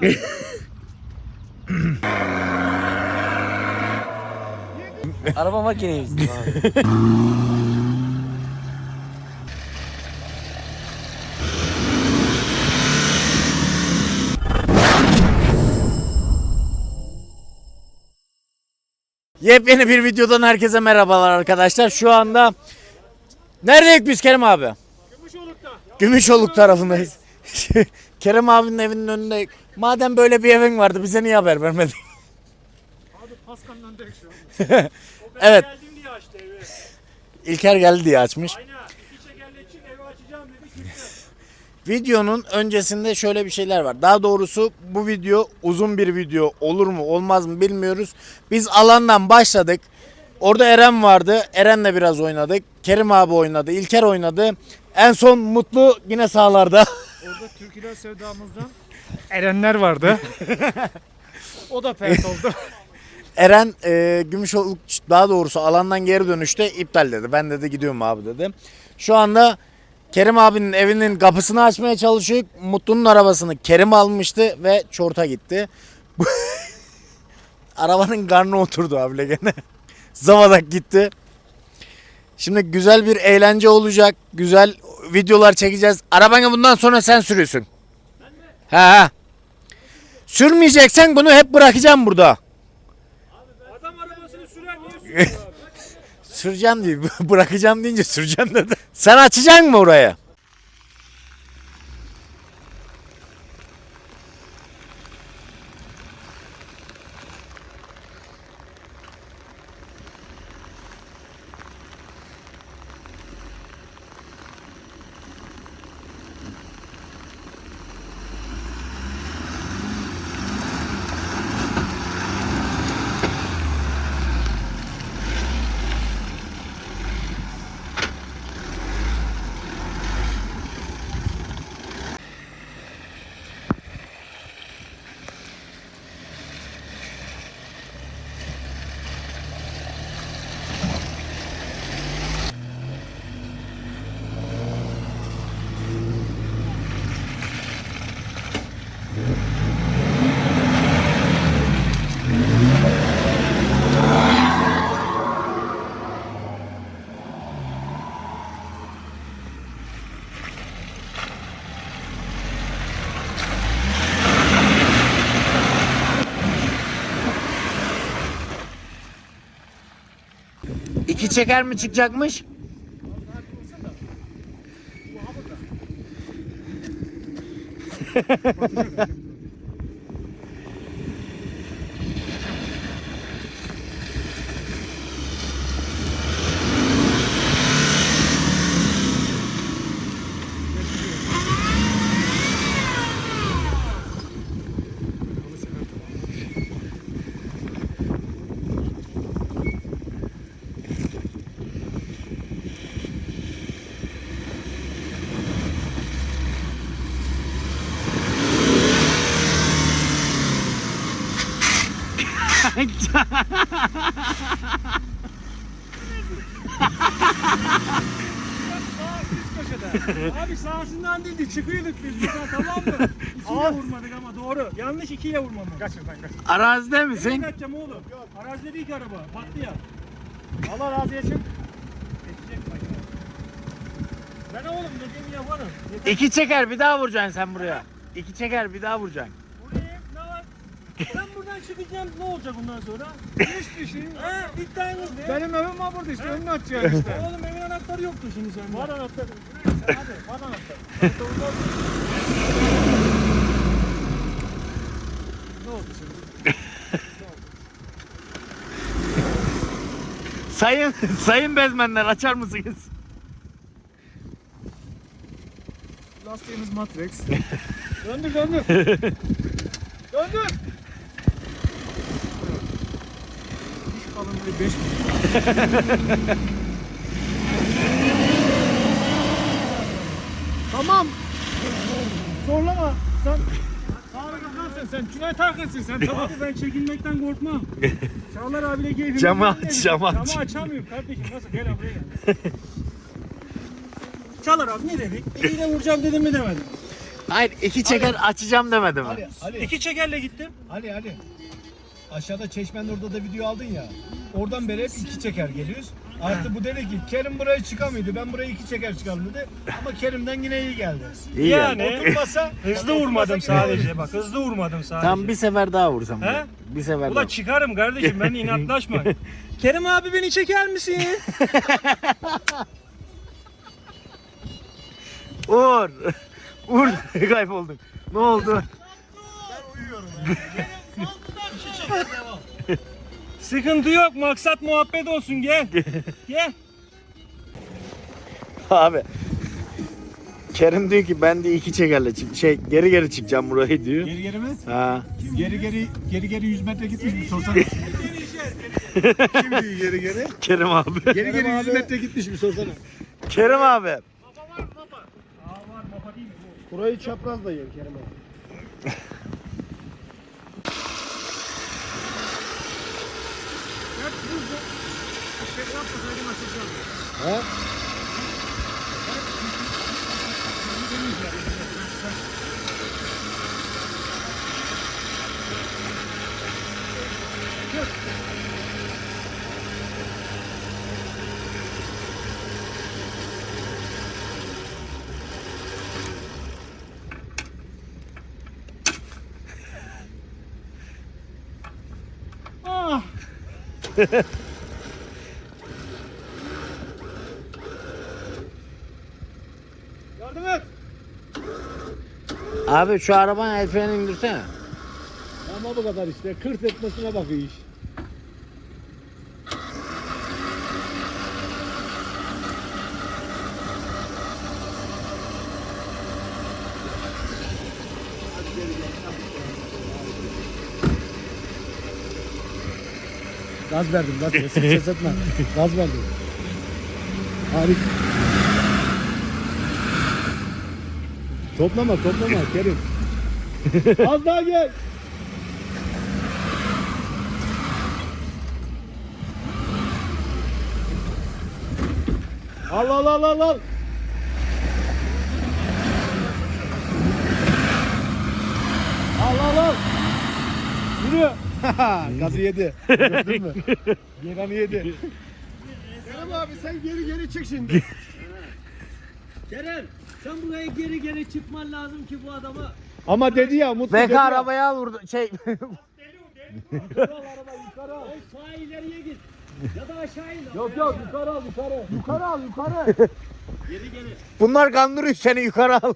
Araba makineymiş. abi. Yepyeni bir videodan herkese merhabalar arkadaşlar. Şu anda neredeyiz biz Kerem abi? Gümüşoluk'ta. Gümüşoluk tarafındayız. Kerem abinin evinin önünde. Madem böyle bir evin vardı bize niye haber vermedin? Abi Paskan'ın önündeyiz şu an. O ben Evet. geldim diye açtı evi. İlker geldi diye açmış. Aynen. İki şekerle çık evi açacağım dedi. Gitti. Videonun öncesinde şöyle bir şeyler var. Daha doğrusu bu video uzun bir video olur mu olmaz mı bilmiyoruz. Biz alandan başladık. Orada Eren vardı. Eren'le biraz oynadık. Kerim abi oynadı. İlker oynadı. En son Mutlu yine sahalarda. Orada Türküler Sevdamız'dan Erenler vardı. o da pert oldu. Eren e, Gümüşoluk daha doğrusu alandan geri dönüşte iptal dedi. Ben dedi gidiyorum abi dedi. Şu anda Kerim abinin evinin kapısını açmaya çalışıyor. Mutlu'nun arabasını Kerim almıştı ve çorta gitti. Arabanın karnı oturdu abiyle gene. Zavadak gitti. Şimdi güzel bir eğlence olacak. Güzel videolar çekeceğiz. Arabanı bundan sonra sen sürüyorsun. He he. Sürmeyeceksen bunu hep bırakacağım burada. Adam arabasını sürer niye sürüyor abi? Süreceğim diye bırakacağım deyince süreceğim dedi. Sen açacaksın mı orayı? İki çeker mi çıkacakmış? abi sahasından değildi çıkıyorduk biz buradan tamam mı? İkiyle vurmadık ama doğru. Yanlış ikiyle vurmamız. Kaç şuradan kaç. Arazide Nereye misin? kaçacağım oğlum? Arazide değil ki araba. Battı ya. Allah razı olsun. Geçecek bak ya. Ben oğlum dediğimi yaparım. Yeter. İki çeker bir daha vuracaksın sen buraya. İki çeker bir daha vuracaksın. Ben buradan çıkacağım ne olacak bundan sonra? Hiçbir şey. He iddianız ne? Benim evim var burada işte önünü açacağım işte. Oğlum evin anahtarı yoktu şimdi sende. Var anahtarı. Sen hadi var anahtarı. Ne oldu şimdi? Sayın sayın bezmenler açar mısınız? Lastiğimiz Matrix. döndür döndür. döndür. Kalınlığı 5 Tamam. Zorlama. Sen Tarık Akansın sen. Cüneyt Akınsın sen. Tamam. Abi ben çekilmekten korkmam. Çağlar abiyle keyfim. Camı aç, camı aç. Camı açamıyorum kardeşim. Nasıl? Gel buraya gel. Çağlar abi ne dedik? De vuracağım dedim mi demedim. Hayır iki çeker açacağım demedi mi? Ali, Ali, İki çekerle gittim. Ali, Ali. Aşağıda Çeşme'nin orada da video aldın ya. Oradan beri hep iki çeker geliyoruz. Artık bu dedi ki Kerim buraya çıkamıyordu. Ben buraya iki çeker çıkalım dedi. Ama Kerim'den yine iyi geldi. İyi Yani. yani. Oturmasa Hızlı vurmadım sadece bak hızlı vurmadım sadece. Tam bir sefer daha vursam. He? ben. Bir sefer Ula daha. çıkarım kardeşim ben inatlaşma. Kerim abi beni çeker misin? Uğur. Uğur kayboldun. Ne oldu? Sıkıntı yok maksat muhabbet olsun gel. Gel. Abi. Kerim diyor ki ben de iki çekerle çık şey geri geri çıkacağım burayı diyor. geri geri mi? Ha. Geri geri geri geri 100 metre gitmiş mi sorsana. Kim diyor geri geri? Kerim abi. Geri geri 100 metre gitmiş mi sorsana. Kerim abi. Burayı çapraz da yer Kerim abi. He? Yardım et. Abi şu arabanın el frenini indirsene. Ama bu kadar işte. Kırt etmesine bakıyor iş. Gaz verdim gaz. Ses, ses etme. Gaz verdim. Harika. Toplama toplama Kerim. Az daha gel. Al al al al al. Al al al. Yürü. Gazı yedi. Gördün mü? Yeranı yedi. Kerem abi sen geri geri çık şimdi. Kerem sen buraya geri geri çıkman lazım ki bu adama. Ama dedi ya Mutlu dedi Beka ya. arabaya al vurdu. Şey Yukarı al araba yukarı al. Sağa ileriye git. Ya da aşağı in. Yok yok yukarı al yukarı. Yukarı al yukarı. Geri geri. bunlar kandırıyor seni yukarı al.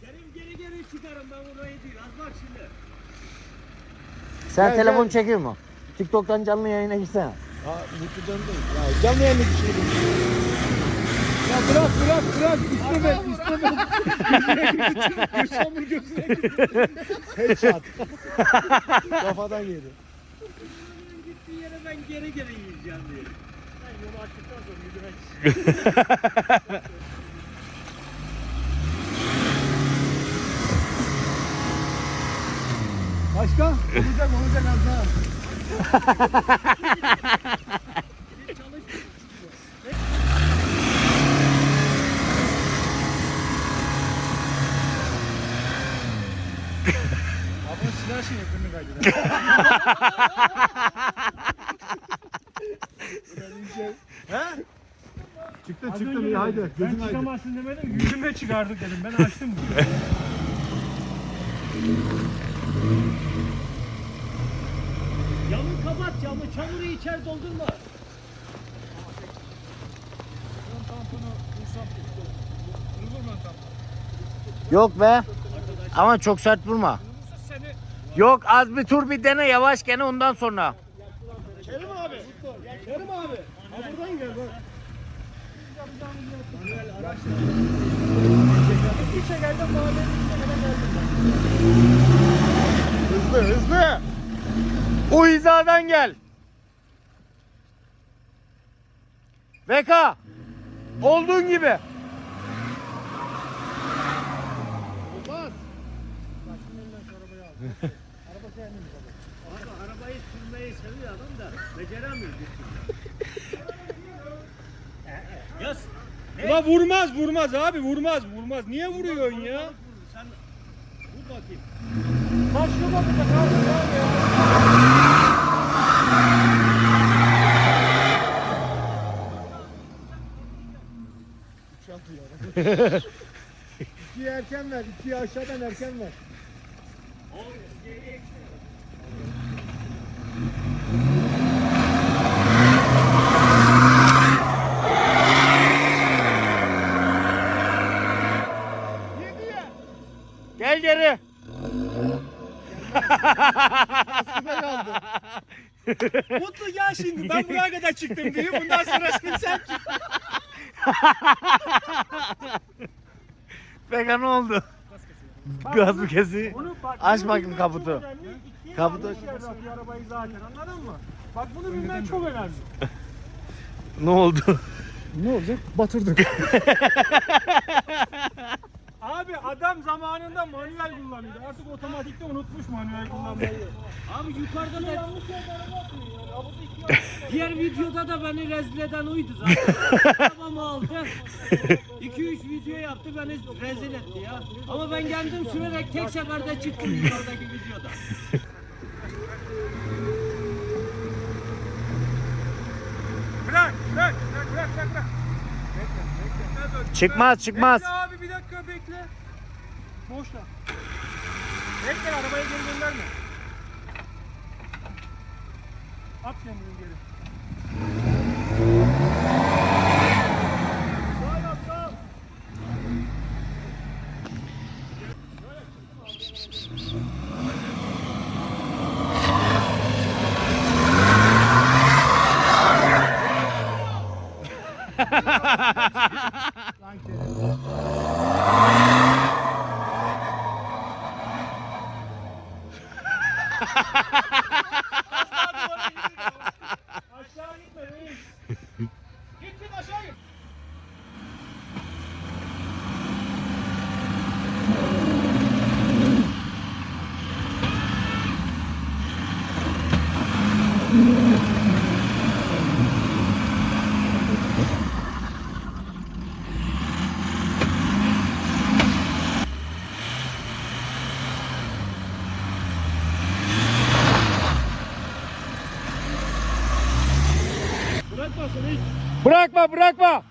Kerim geri geri çıkarım ben burayı diyor. Az bak şimdi. Sen Gel, telefon gel. çekiyor mu? TikTok'tan canlı yayına gitsene. Ha Mutlu döndü. Ya canlı yayını düşürdüm. Ya bırak bırak bırak isteme isteme. Göçamur gözüne gitti. Headshot. Kafadan yedi. Gittiği yere ben geri geri yiyeceğim diyor. Ben yolu açtıktan sonra yürümek Başka? Olacak olacak az daha. Abi silah şey kaydeder. Çıktı Az çıktı önce iyi haydi. Gözün Ben haydi. çıkamazsın demedim yüzüme çıkardık dedim ben açtım. Camı kapat camı. Çamuru içeri doldurma. Yok be. Ama çok sert vurma. Yok az bir tur bir dene yavaş gene ondan sonra. Kerim abi. Kerim abi. Ha buradan gel bak. Hızlı hızlı. O hizadan gel. Beka. Olduğun gibi. Abi arabayı sürmeyi seviyor adam da beceremiyor. ya Ulan vurmaz vurmaz abi vurmaz vurmaz. Niye vuruyorsun ya? sen bakayım. Başka bakacak abi. ya. İkiyi erken ver. ikiyi aşağıdan erken ver. Gel geri. Mutlu gel şimdi. Ben buraya kadar çıktım diyor. Bundan sonrasını sen çık. Peki ne oldu? Gaz mı kesi? Bak, Aç bunu bakayım bilmen kaputu. çok önemli. İkiye Kaputu arabayı zaten anladın mı? Bak bunu bilmen çok önemli. Ne oldu? Ne olacak? Batırdık. Abi adam zamanında manuel kullanıyordu. Artık otomatikte unutmuş manuel kullanmayı. Abi yukarıda da Yanlış yerde araba atıyor yani. Arabada iki yanlış diğer videoda da beni rezil eden oydu zaten. Arabamı aldı. 2-3 video yaptı beni rezil etti ya. Ama ben kendim sürerek tek seferde çıktım yukarıdaki videoda. Bırak, bırak, bırak, bırak, bırak. Çıkmaz çıkmaz. Bekle abi. Boşla. Bekle arabaya geri gönderme. At kendini geri. Sağ yap sağ. Aşağı gitme reis. Git git aşağı git. Bırakmasın hiç. Bırakma bırakma.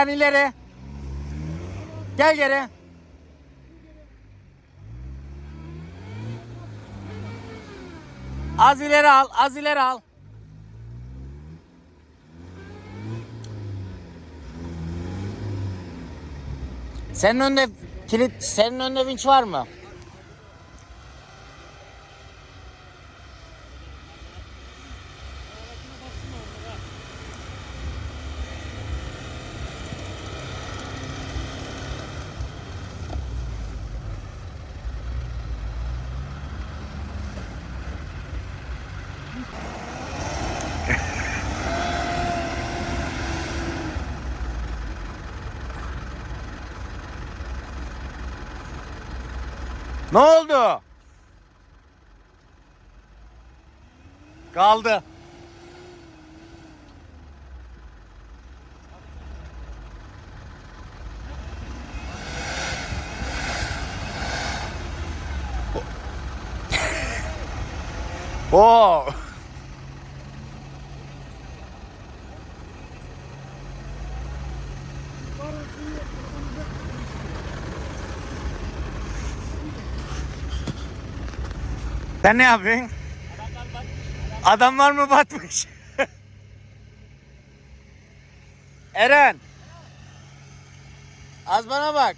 Eren ileri. Gel geri. Az ileri al, az ileri al. Senin önünde kilit, senin önünde vinç var mı? Ne oldu? Kaldı. Oo. Sen ne yapıyorsun? Adamlar mı batmış? Eren. Az bana bak.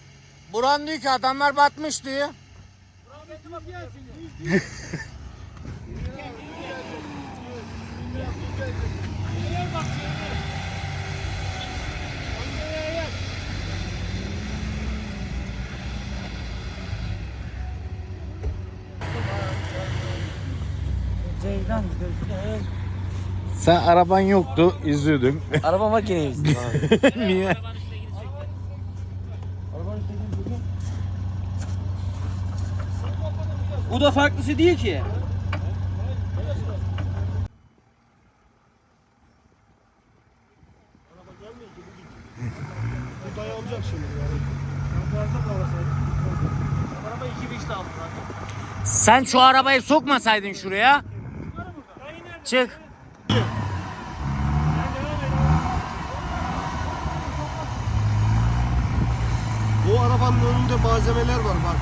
Buran diyor ki adamlar batmış diyor. Ceylan gözler. Sen araban yoktu, izliyordun. Araba makineyi izledim abi. Niye? O da farklısı değil ki. Bu dayanacak şimdi yani. Ben fazla da arasaydım. Araba iki beşte aldı zaten. Sen şu arabayı sokmasaydın şuraya. Çık. Bu arabanın önünde malzemeler var bak.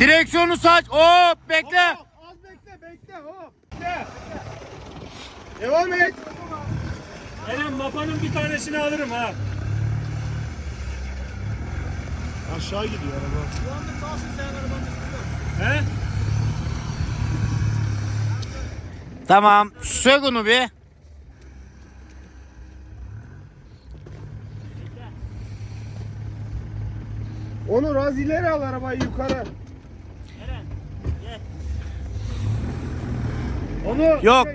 Direksiyonu saç. Hop bekle. Az bekle bekle hop. Bekle. Devam et. Eren mapanın bir tanesini alırım ha. Aşağı gidiyor araba. He? Tamam. Sök onu bir. Onu az ileri al arabayı yukarı. Onu Yok.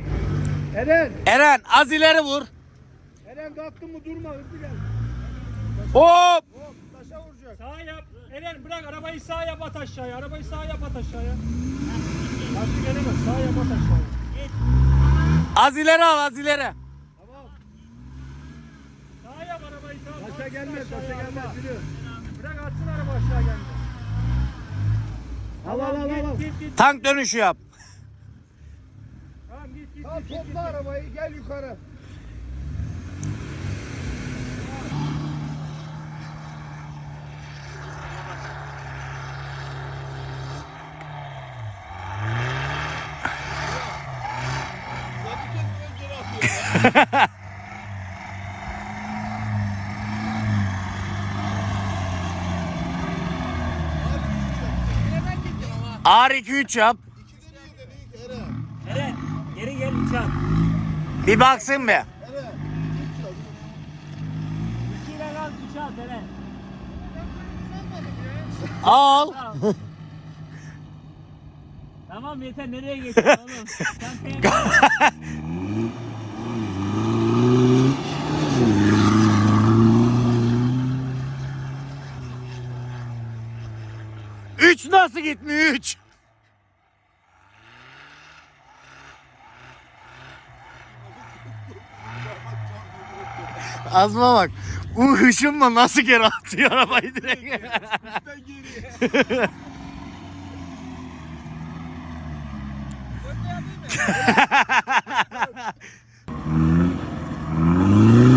Eren, Eren az ileri vur. Eren kalktın mı durma hızlı gel. Hop. Hop taşa vuracak. Sağ yap. Eren bırak arabayı sağ yap at aşağıya. Arabayı sağ yap at aşağıya. Artık gelemez. Sağ yap at aşağıya. Az ileri al az ileri. Sağ yap arabayı sağ. Taşa gelmez, taşa gelmez yürü. Bırak atsın araba aşağı gelmez. Al al al al. Tank dönüşü yap. Tamam git git. Git, topla arabayı gel yukarı. Ağır 2-3 yap. Eren geri gel uçak. Bir baksın be. İkiyle lan uçak Eren. Al. Tamam yeter nereye geçiyorsun oğlum? Sen Üç nasıl gitmiyor üç? Azma bak. Bu hışımla nasıl geri atıyor arabayı direkt.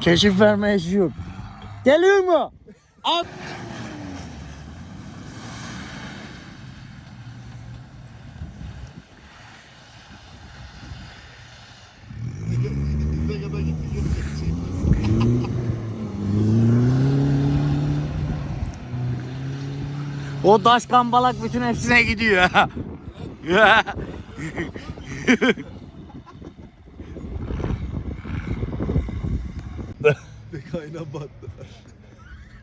Keşif verme işi yok. Geliyor mu? Al. O daş kambalak bütün hepsine gidiyor. Kaynan battı.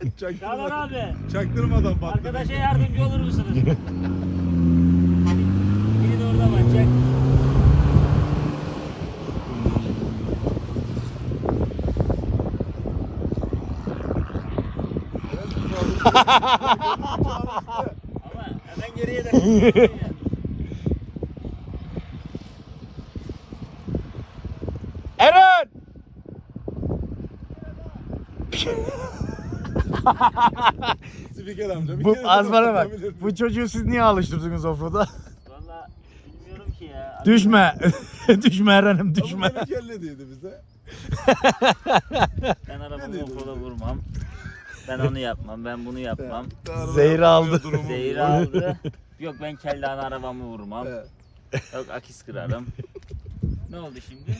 Çaktırmadan, abi çaktırmadan battı. arkadaşa yardımcı olur musunuz? Biri de orada bakacak. Ama hemen geriye de. Eren! Spiker amca. Bu de azmana bak. Bu çocuğu siz niye alıştırdınız offroad'a? Valla bilmiyorum ki ya. Düşme. düşme Eren'im Ama düşme. demek ellediydi bize. Ben arabamı ofola vurmam. Ben onu yapmam, ben bunu yapmam. Zehri aldı. Zehir aldı. Yok ben kellana arabamı vurmam. Yok akis kırarım. ne oldu şimdi?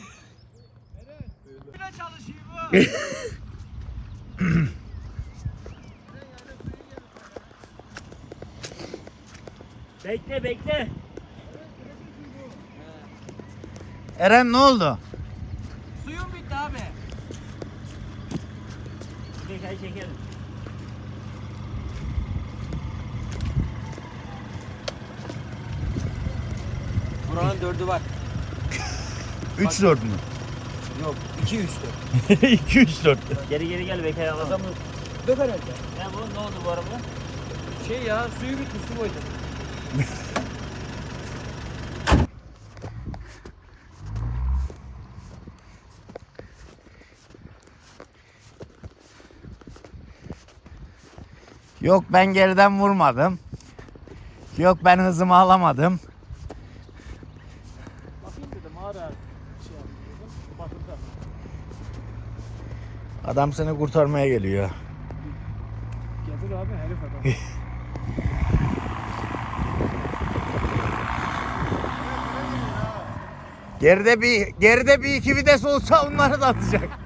Bekle bekle. Eren ne oldu? Suyum bitti abi. Bekayı çekelim. Buranın dördü var. 3 4 mü? Yok. iki üstü. 2 3 4. Geri geri gel Bekayı alalım. Dök herhalde. Ne bu? Ne oldu bu araba? Şey ya suyu bitti su koydum. Yok ben geriden vurmadım. Yok ben hızımı alamadım. Bakayım dedim hala şey yapayım dedim. Batırdı. Adam seni kurtarmaya geliyor. Gelir abi herif adam. Geride bir geride bir iki vites olsa onları da atacak.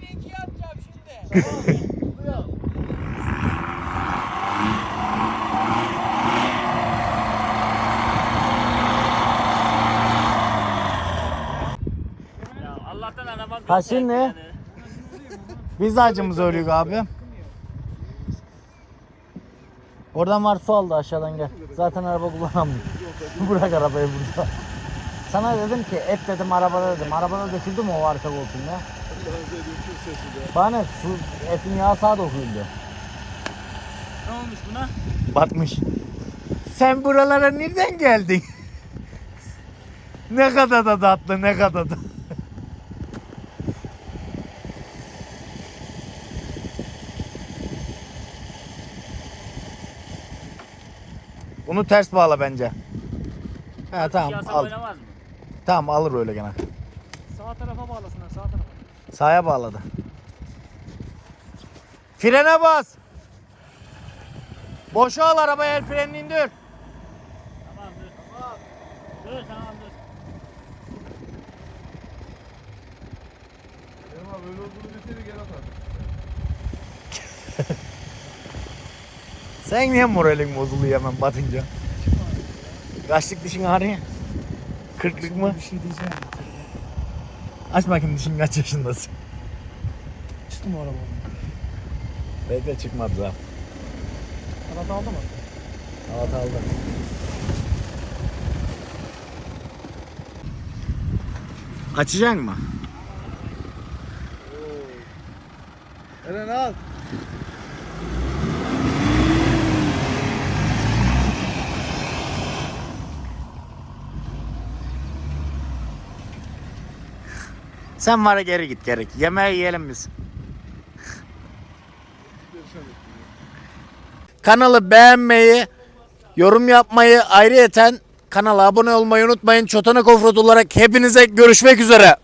Bir atacağım şimdi. Ya Allah'tan arabam Ha, yok şimdi? yani. Biz de acımızı ölüyoruz abi. Oradan var su aldı aşağıdan gel. Zaten araba kullanamıyor. Bırak arabayı burada. Sana dedim ki et dedim arabada dedim. Arabada döküldü mü o arka koltuğunda? Bana ne, su etin yağı sağa döküldü. Ne olmuş buna? Batmış. Sen buralara nereden geldin? ne kadar da tatlı ne kadar da. Bunu ters bağla bence. Ha tamam al. oynamaz mı? Tamam alır öyle gene. Sağ tarafa bağlasınlar sağ tarafa. Sağa bağladı. Frene bas. Boşa al arabayı el frenini indir. Tamam dur. Tamam. Dur tamam dur. Ama böyle olduğunu deseydi gel atar. Sen niye moralin bozuluyor hemen batınca? Kaçlık dişin ağrıyor? Kırklık mı? Bir şey diyeceğim. Aç bakayım dişin kaç yaşındasın? Çıktı mı araba? Belki çıkmadı daha. Kanat aldı mı? Evet aldı. Açacak mı? Eren al. Sen var geri git geri. Yemeği yiyelim biz. Kanalı beğenmeyi, yorum yapmayı, ayrıyeten kanala abone olmayı unutmayın. Çotanak Offroad olarak hepinize görüşmek üzere.